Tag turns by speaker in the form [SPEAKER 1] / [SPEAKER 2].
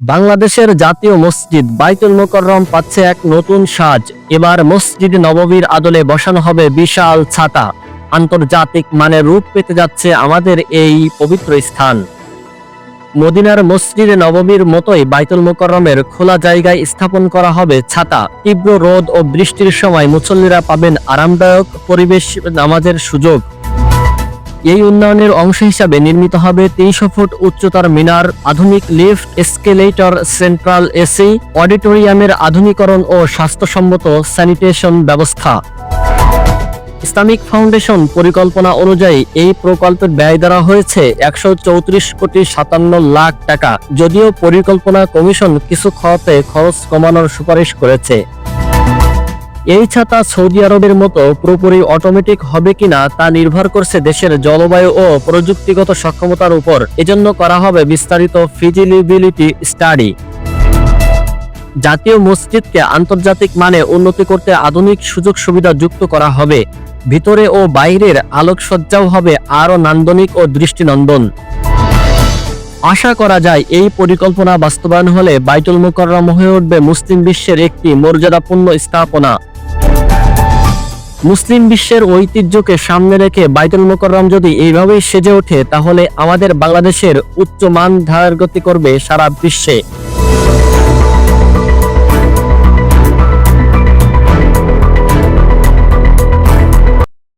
[SPEAKER 1] বাংলাদেশের জাতীয় মসজিদ বাইতুল মোকররম পাচ্ছে এক নতুন সাজ। এবার মসজিদ নববীর আদলে বসানো হবে বিশাল ছাতা। আন্তর্জাতিক মানে রূপ পেতে যাচ্ছে আমাদের এই পবিত্র স্থান। মদিনার মসজিদে নববীর মতোই বাইতুল মোকররমের খোলা জায়গায় স্থাপন করা হবে ছাতা। তীব্র রোদ ও বৃষ্টির সময় মুসল্লিরা পাবেন আরামদায়ক পরিবেশ নামাজের সুযোগ। এই উন্নয়নের অংশ হিসাবে নির্মিত হবে তিনশো ফুট উচ্চতার মিনার, আধুনিক লিফট, এসকেলেটর, সেন্ট্রাল এসি, অডিটোরিয়ামের আধুনিকরণ ও স্বাস্থ্যসম্মত স্যানিটেশন ব্যবস্থা। ইসলামিক ফাউন্ডেশন পরিকল্পনা অনুযায়ী এই প্রকল্পের ব্যয় ধরা হয়েছে একশো চৌত্রিশ কোটি সাতান্ন লাখ টাকা, যদিও পরিকল্পনা কমিশন কিছু খরচে খরচ কমানোর সুপারিশ করেছে। এই ছাতা সৌদি আরবের মতো পুরোপুরি অটোমেটিক হবে কিনা তা নির্ভর করছে দেশের জলবায়ু ও প্রযুক্তিগত সক্ষমতার উপর। এজন্য করা হবে বিস্তারিত ফিজিলিবিলিটি স্টাডি জাতীয় মসজিদকে আন্তর্জাতিক মানে উন্নতি করতে আধুনিক সুযোগ সুবিধা যুক্ত করা হবে। ভিতরে ও বাইরের আলোকসজ্জাও হবে আরও নান্দনিক ও দৃষ্টিনন্দন। আশা করা যায় এই পরিকল্পনা বাস্তবায়ন হলে বাইতুল মোকররম হয়ে উঠবে মুসলিম বিশ্বের একটি মর্যাদাপূর্ণ স্থাপনা। মুসলিম বিশ্বের ঐতিহ্যকে সামনে রেখে বাইতুল মোকররম যদি এইভাবেই সেজে ওঠে, তাহলে আমাদের বাংলাদেশের উচ্চ মান ধারার গতি করবে সারা বিশ্বে।